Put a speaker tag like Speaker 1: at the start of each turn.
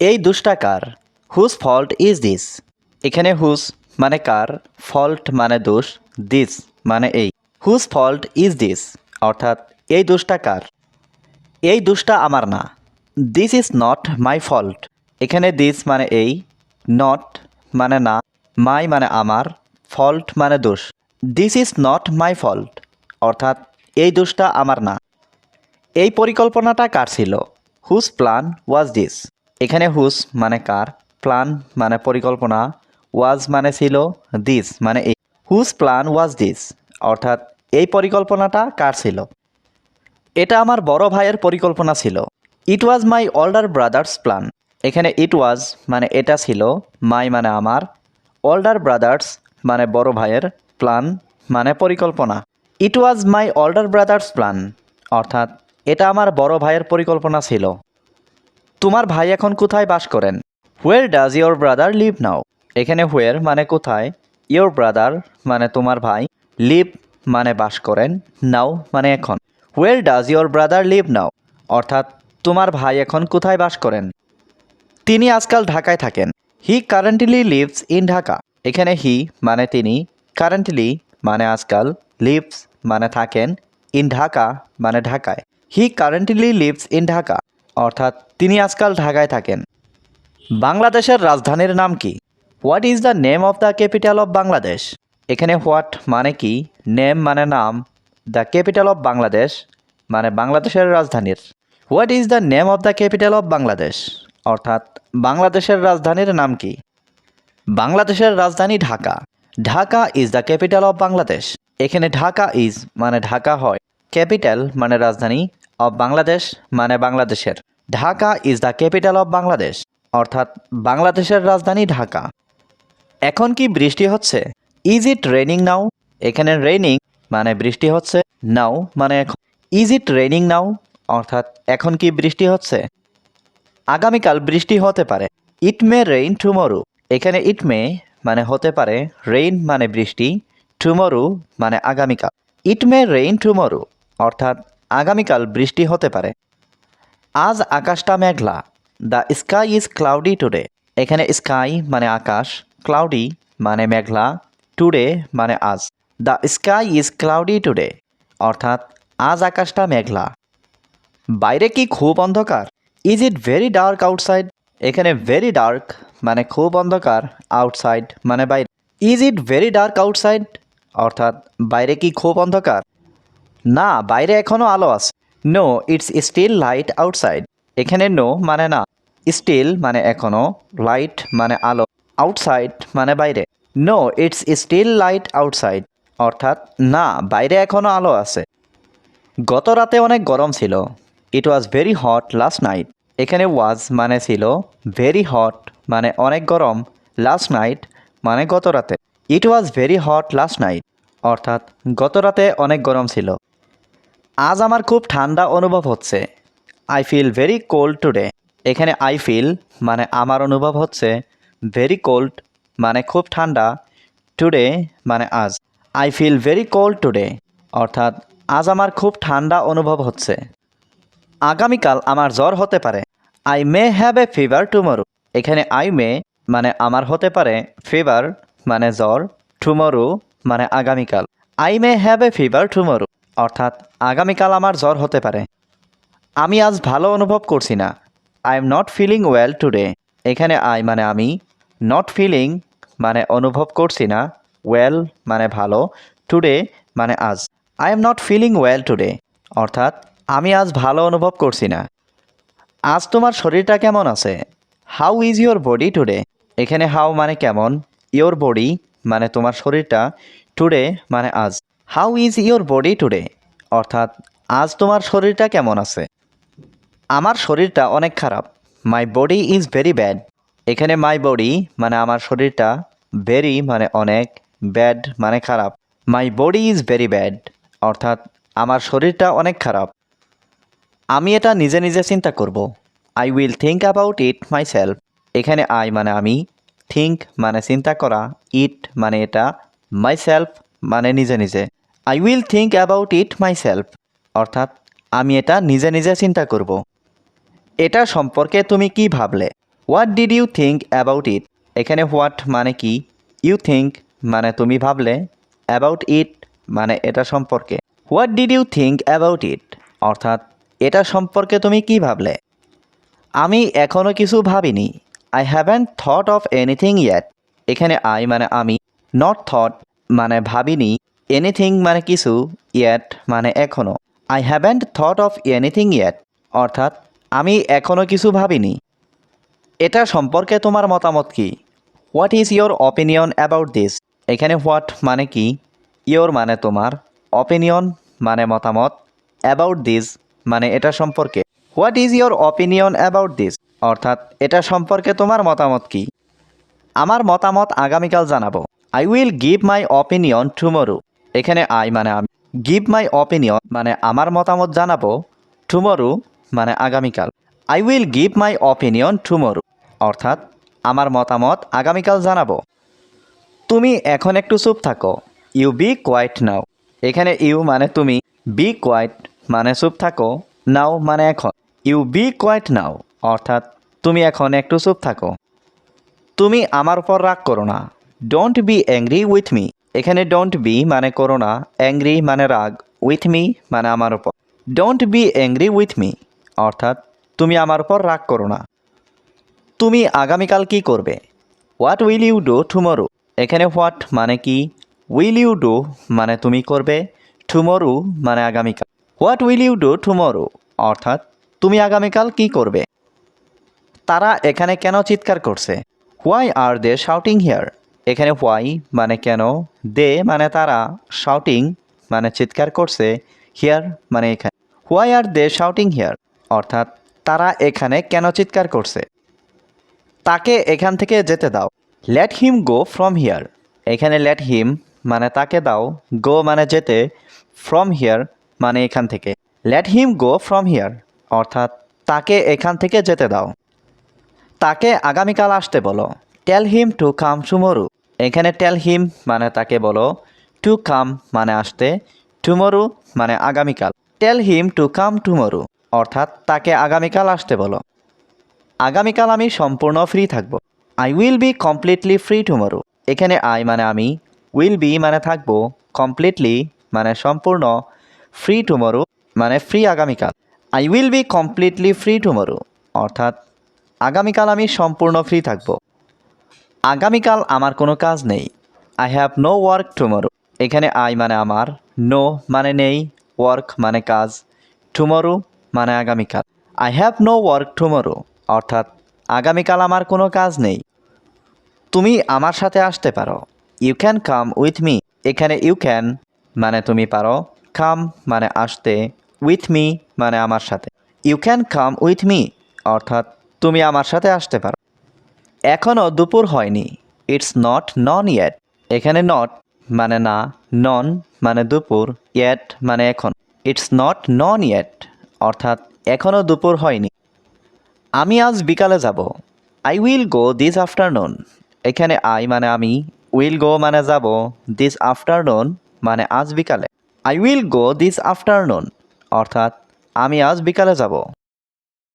Speaker 1: এই দুষ্টা কার? হুজ ফল্ট ইজ দিস এখানে হুজ মানে কার ফল্ট মানে দোষ দিস মানে এই। হুজ ফল্ট ইজ দিস অর্থাৎ এই দোষটা কার। এই দোষটা আমার না। This is not my fault এখানে দিস মানে এই নট মানে না মাই মানে আমার ফল্ট মানে দোষ। This is not my fault অর্থাৎ এই দোষটা আমার না। এই পরিকল্পনাটা কার ছিল? হুজ প্ল্যান ওয়াজ দিস এখানে হুজ মানে কার প্ল্যান মানে পরিকল্পনা, ওয়াজ মানে ছিল দিস মানে এই। হুজ প্ল্যান ওয়াজ, দিস, অর্থাৎ এই পরিকল্পনাটা কার ছিল? এটা আমার বড় ভাইয়ের পরিকল্পনা ছিল। It was my অল্ডার brothers plan এখানে ইট ওয়াজ মানে এটা ছিল মাই মানে আমার অল্ডার ব্রাদার্স মানে বড় ভাইয়ের প্ল্যান মানে পরিকল্পনা। ইট ওয়াজ মাই অল্ডার ব্রাদার্স প্ল্যান অর্থাৎ এটা আমার বড় ভাইয়ের পরিকল্পনা ছিল। তোমার ভাই এখন কোথায় বাস করেন? Where does your brother live now এখানে হোয়ার মানে কোথায়? ইয়োর ব্রাদার মানে তোমার ভাই। লিভ মানে বাস করেন। নাও মানে এখন। Where does your brother live now অর্থাৎ তোমার ভাই এখন কোথায় বাস করেন? তিনি আজকাল ঢাকায় থাকেন। He currently lives in Dhaka এখানে হি মানে তিনি। কারেন্টলি মানে আজকাল লিভস মানে থাকেন। ইন ঢাকা মানে ঢাকায়। He currently lives in Dhaka অর্থাৎ তিনি আজকাল ঢাকায় থাকেন। বাংলাদেশের রাজধানীর নাম কি? What is the name of the capital of Bangladesh এখানে হোয়াট মানে কি? নেম মানে নাম। দ্য ক্যাপিটাল অফ বাংলাদেশ মানে বাংলাদেশের রাজধানীর। What is the name of the capital of Bangladesh অর্থাৎ বাংলাদেশের রাজধানীর নাম কি? বাংলাদেশের রাজধানী Dhaka. Dhaka is the capital of Bangladesh এখানে ঢাকা ইজ মানে ঢাকা হয়। ক্যাপিটাল মানে রাজধানী। অফ বাংলাদেশ মানে বাংলাদেশের। Dhaka is the capital of Bangladesh অর্থাৎ বাংলাদেশের রাজধানী ঢাকা। এখন কি বৃষ্টি হচ্ছে? ইজ ইট রেনিং নাও এখানে রেনিং মানে বৃষ্টি হচ্ছে নাও মানে এখন। ইজ ইট রেনিং নাও অর্থাৎ এখন কি বৃষ্টি হচ্ছে? আগামীকাল বৃষ্টি হতে পারে। ইট মে রেইন টুমরু এখানে ইট মে মানে হতে পারে। রেইন মানে বৃষ্টি টুমরু মানে আগামীকাল। ইট মে রেইন টুমরু অর্থাৎ আগামীকাল বৃষ্টি হতে পারে। আজ আকাশটা মেঘলা। The sky is cloudy today. এখানে স্কাই মানে আকাশ, ক্লাউডি মানে মেঘলা, টুডে মানে আজ। The sky is cloudy today. অর্থাৎ আজ আকাশটা মেঘলা। বাইরে কি খুব অন্ধকার? Is it very dark outside? এখানে ভেরি ডার্ক মানে খুব অন্ধকার, আউটসাইড মানে বাইরে। Is it very dark outside? অর্থাৎ বাইরে কি খুব অন্ধকার? না, বাইরে এখনও আলো আছে। No it's still light outside এখানে নো মানে না। স্টিল মানে এখনও লাইট মানে আলো। আউটসাইড মানে বাইরে। No it's still light outside অর্থাৎ না, বাইরে এখনও আলো আছে। গত রাতে অনেক গরম ছিল। It was very hot last night এখানে ওয়াজ মানে ছিল ভেরি হট মানে অনেক গরম। লাস্ট নাইট মানে গত রাতে। It was very hot last night অর্থাৎ গত রাতে অনেক গরম ছিল। আজ আমার খুব ঠান্ডা অনুভব হচ্ছে। I feel very cold today এখানে আই ফিল মানে আমার অনুভব হচ্ছে ভেরি কোল্ড মানে খুব ঠান্ডা টুডে মানে আজ। I feel very cold today অর্থাৎ আজ আমার খুব ঠান্ডা অনুভব হচ্ছে। আগামীকাল আমার জ্বর হতে পারে। I may have a fever tomorrow এখানে আই মে মানে আমার হতে পারে ফিভার মানে জ্বর টুমরো মানে আগামীকাল। I may have a fever tomorrow অর্থাৎ আগামীকাল আমার জ্বর হতে পারে। আমি আজ ভালো অনুভব করছি না। I am not feeling well today এখানে আই মানে আমি নট ফিলিং মানে অনুভব করছি না। ওয়েল মানে ভালো। টুডে মানে আজ। I am not feeling well today অর্থাৎ আমি আজ ভালো অনুভব করছি না। আজ তোমার শরীরটা কেমন আছে? How is your body today এখানে হাউ মানে কেমন? ইয়োর বডি মানে তোমার শরীরটা টুডে মানে আজ। How is your body today অর্থাৎ, আজ তোমার শরীরটা কেমন আছে? আমার শরীরটা অনেক খারাপ। My body is very bad এখানে মাই বডি মানে আমার শরীরটা ভেরি মানে অনেক ব্যাড মানে খারাপ। My body is very bad অর্থাৎ, আমার শরীরটা অনেক খারাপ। আমি এটা নিজে নিজে চিন্তা করব। I will think about it myself এখানে আই মানে আমি থিঙ্ক মানে চিন্তা করা ইট মানে এটা মাই সেলফ মানে নিজে নিজে। I will think about it myself অর্থাৎ, আমি এটা নিজে নিজে চিন্তা করব। এটা সম্পর্কে তুমি কি ভাবলে? What did you think about it এখানে হোয়াট মানে কি? ইউ থিঙ্ক মানে তুমি ভাবলে অ্যাবাউট ইট মানে এটা সম্পর্কে। What did you think about it অর্থাৎ, এটা সম্পর্কে তুমি কি ভাবলে? আমি এখনও কিছু ভাবিনি। I haven't thought of anything yet এখানে আই মানে আমি নট থট মানে ভাবিনি। এনিথিং মানে কিছু ইয়েট মানে এখনও I haven't thought of anything yet অর্থাৎ আমি এখনও কিছু ভাবিনি। এটা সম্পর্কে তোমার মতামত কি? What is your opinion about this এখানে হোয়াট মানে কি? ইয়োর মানে তোমার। অপিনিয়ন মানে মতামত। অ্যাবাউট দিস মানে এটা সম্পর্কে। What is your opinion about this অর্থাৎ এটা সম্পর্কে তোমার মতামত কি? আমার মতামত আগামীকাল জানাব। I will give my opinion tomorrow এখানে আই মানে আমি। গিভ মাই অপিনিয়ন মানে আমার মতামত জানাব টুমোরো মানে আগামীকাল। I will give my opinion tomorrow অর্থাৎ আমার মতামত আগামীকাল জানাব। তুমি এখন একটু চুপ থাকো। ইউ বি কোয়াইট নাও এখানে ইউ মানে তুমি বি কোয়াইট মানে চুপ থাকো। নাও মানে এখন। ইউ বি কোয়াইট নাও অর্থাৎ তুমি এখন একটু চুপ থাকো। তুমি আমার উপর রাগ করো না। Don't be angry with me এখানে ডোন্ট বি মানে করো না অ্যাংরি মানে রাগ উইথ মি মানে আমার উপর। Don't be angry with me অর্থাৎ তুমি আমার উপর রাগ করো না। তুমি আগামীকাল কি করবে? What will you do tomorrow এখানে হোয়াট মানে কি? উইল ইউ ডু মানে তুমি করবে টুমোরো মানে আগামীকাল। What will you do tomorrow অর্থাৎ তুমি আগামীকাল কি করবে? তারা এখানে কেন চিৎকার করছে? Why are they shouting here এখানে হোয়াই মানে কেন দে মানে তারা শাউটিং মানে চিৎকার করছে হিয়ার মানে এখানে। Why are they shouting here অর্থাৎ তারা এখানে কেন চিৎকার করছে? তাকে এখান থেকে যেতে দাও। Let him go from here এখানে লেট হিম মানে তাকে দাও। গো মানে যেতে ফ্রম হিয়ার মানে এখান থেকে। Let him go from here অর্থাৎ তাকে এখান থেকে যেতে দাও। তাকে আগামীকাল আসতে বলো। Tell him to come tomorrow এখানে টেল হিম মানে তাকে বলো টু কাম মানে আসতে টুমোরো মানে আগামীকাল। Tell him to come tomorrow অর্থাৎ তাকে আগামীকাল আসতে বলো। আগামীকাল আমি সম্পূর্ণ ফ্রি থাকব। I will be completely free tomorrow এখানে আই মানে আমি উইল বি মানে থাকব কমপ্লিটলি মানে সম্পূর্ণ ফ্রি টুমোরো মানে ফ্রি আগামীকাল। I will be completely free tomorrow অর্থাৎ আগামীকাল আমি সম্পূর্ণ ফ্রি থাকব। আগামীকাল আমার কোনো কাজ নেই। I have no work tomorrow এখানে আই মানে আমার নো মানে নেই ওয়ার্ক মানে কাজ টুমোরো মানে আগামীকাল। I have no work tomorrow অর্থাৎ আগামীকাল আমার কোনো কাজ নেই। তুমি আমার সাথে আসতে পারো। You can come with me এখানে ইউ ক্যান মানে তুমি পারো। কাম মানে আসতে উইথ মি মানে আমার সাথে। You can come with me অর্থাৎ তুমি আমার সাথে আসতে পারো। এখনও দুপুর হয়নি। ইটস নট নন ইয়েট এখানে নট মানে না নন মানে দুপুর ইয়েট মানে এখন। ইটস নট নন ইয়েট অর্থাৎ এখনও দুপুর হয়নি। আমি আজ বিকালে যাব। I will go this afternoon এখানে আই মানে আমি উইল গো মানে যাব দিস আফটারনুন মানে আজ বিকালে। I will go this afternoon অর্থাৎ আমি আজ বিকালে যাব।